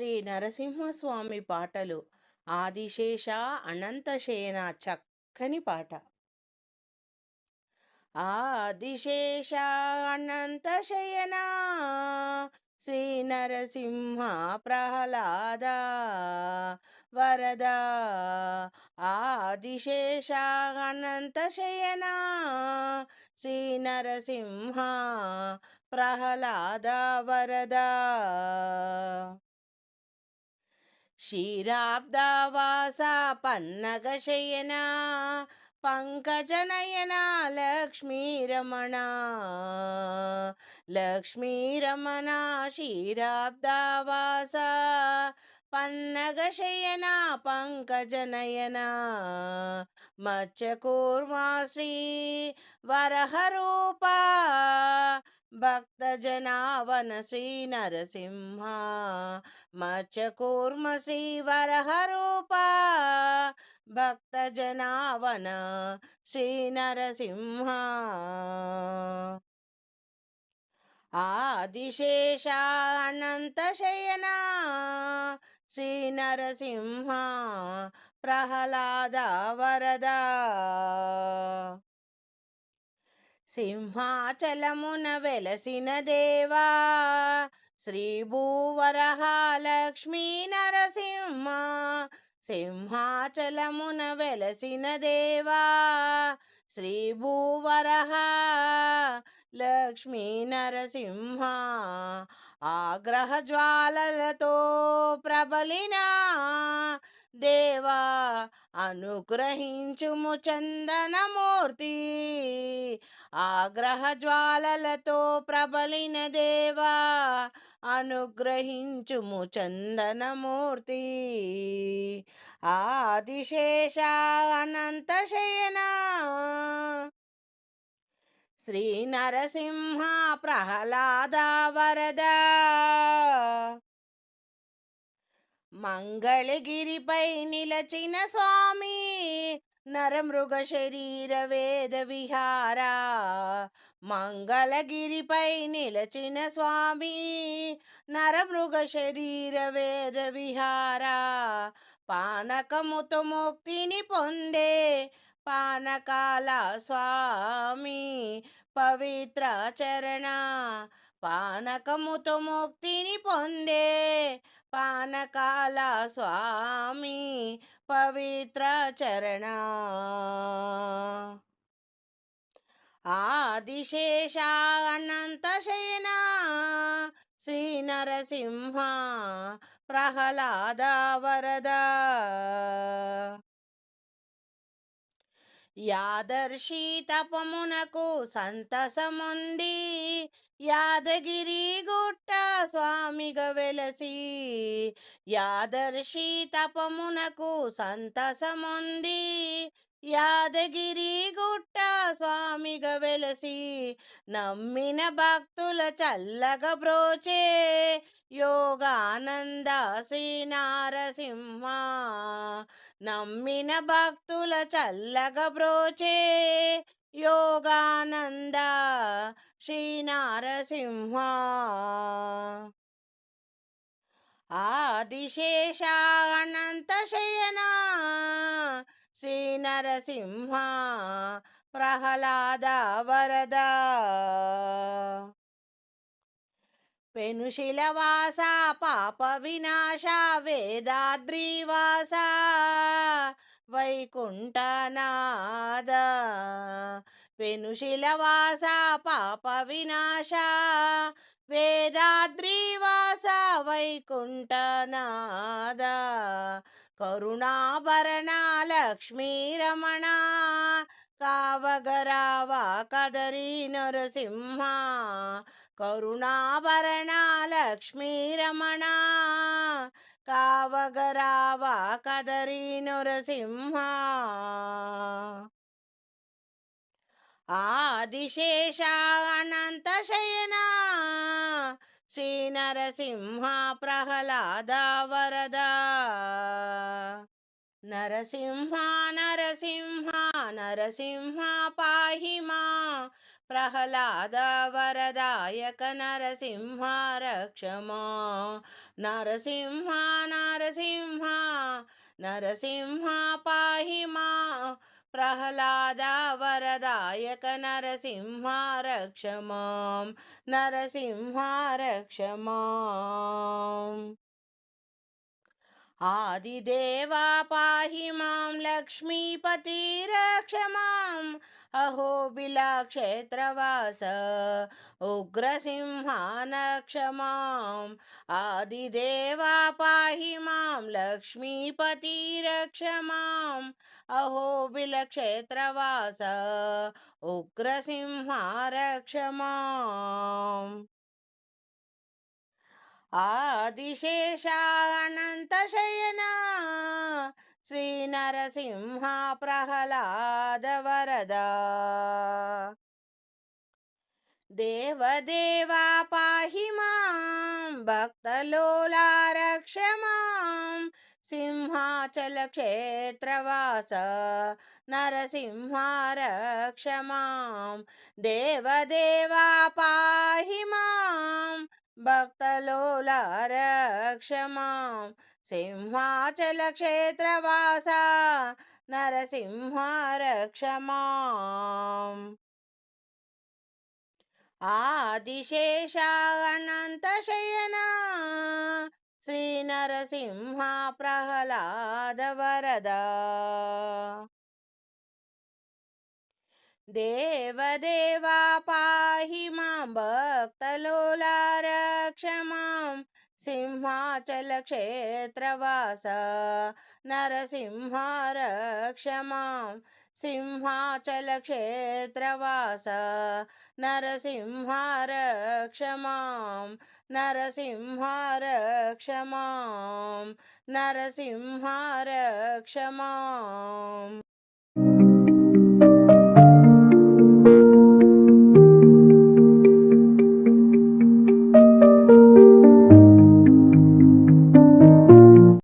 శ్రీ నరసింహస్వామి పాటలు ఆదిశేష అనంతశయన చక్కని పాట. ఆదిశేష అనంతశయన శ్రీ నరసింహ ప్రహ్లాద వరద. ఆదిశేష అనంతశయన శ్రీ నరసింహ ప్రహ్లాద వరద. క్షీరాబ్దవాస పన్నగశయన పంకజనయన లక్ష్మీరమణ. లక్ష్మీరమణ క్షీరాబ్దవాస పన్నగశయన పంకజనయన. మత్స్యకూర్మా శ్రీ వరహరూప భక్తజనావన శ్రీ నరసింహ మత్స్యకూర్మ శ్రీ వరహరూప భక్తజనావన శ్రీ నరసింహ ఆదిశేష అనంతశయన శ్రీ నరసింహ ప్రహ్లాద వరద. సింహాచలమున వెలసిన దేవా శ్రీ భూవరహ నరసింహ సింహాచలమున వెలసిన దేవా శ్రీ భూవరహ లక్ష్మీ నరసింహ ఆగ్రహ జ్వాలలతో ప్రబలినా దేవా అనుగ్రహించుము చందనమూర్తి. ఆగ్రహ జ్వాలలతో ప్రబలిన దేవా అనుగ్రహించుము చందనమూర్తి. ఆదిశేష అనంతశయన శ్రీ నరసింహ ప్రహ్లాద వరద. మంగళగిరిపై నిలచిన స్వామి నరమృగ శరీర వేద విహార. మంగళగిరిపై నిలచిన స్వామి నరమృగ శరీర వేద విహార. పానకముతో ముక్తిని పొందే పానకాల స్వామి పవిత్ర చరణ. పానకముతో ముక్తిని పొందే పానకాల స్వామి పవిత్ర చరణ. ఆదిశేష అనంతశయన శ్రీ నరసింహ ప్రహ్లాద వరద. యాదర్శి తపమునకు సంతసముంది. యాదగిరి గుట్ట స్వామిగా వెలసి యాదర్శి తపమునకు సంతసముంది. యాదగిరి గుట్ట స్వామిగా వెలసి నమ్మిన భక్తుల చల్లగ బ్రోచే. యోగానంద శ్రీ నారసింహ నమ్మిన భక్తుల చల్లగ బ్రోచే. యోగానంద శ్రీ నారసింహ ఆదిశేష అనంత అనంతశయన శ్రీ నరసింహ ప్రహ్లాద వరద. పెనుశిలవాస పాప వినాశ వేదాద్రివాస వైకుంఠనాద పెనుశిలవాస పాప వినాశ. వేదాద్రివాస వైకుంఠనాద కరుణాభరణ లక్ష్మీరమణ కావగరావా కదరి నరసింహ. కరుణాభరణ లక్ష్మీరమణ కావగరావా కదరి నృసింహ. ఆదిశేష అనంత శయనా శ్రీ నరసింహ ప్రహ్లాద వరద. నరసింహ నరసింహ నరసింహ పాహి మా ప్రహ్లాద వరదాయక నరసింహ రక్షమా నరసింహ నరసింహ నరసింహ పాహి మా. ప్రహ్లాద వరదాయక నరసింహ రక్షమాం నరసింహ రక్షమాం ఆదిదేవా పాహి మాం లక్ష్మీపతి రక్ష మాం అహోబిలక్షేత్రవాస ఉగ్రసింహానక్ష మాం ఆదిదేవా పాహి మాం లక్ష్మీపతి రక్ష మాం అహోబిలక్షేత్రవాస ఉగ్రసింహారక్ష మాం ఆదిశేషానంతశయనా శ్రీ నరసింహ ప్రహ్లాద వరదా దేవదేవా పాహి మాం భక్తలోలా రక్ష మాం సింహాచల క్షేత్రవాస నరసింహ భక్తలోల రక్ష సింహాచల క్షేత్రవాస నరసింహ రక్ష మాం ఆదిశేష అనంతశయనా శ్రీ నరసింహ ప్రహ్లాద వరద దేవదేవా పాహి మా భక్తలోలారా क्षमां सिंहाचलक्षेत्रवास नरसिंहारक्षमां सिंहाचलक्षेत्रवास नरसिंहार क्षमां नरसिंहारक्षमां नरसिंहारक्षमा।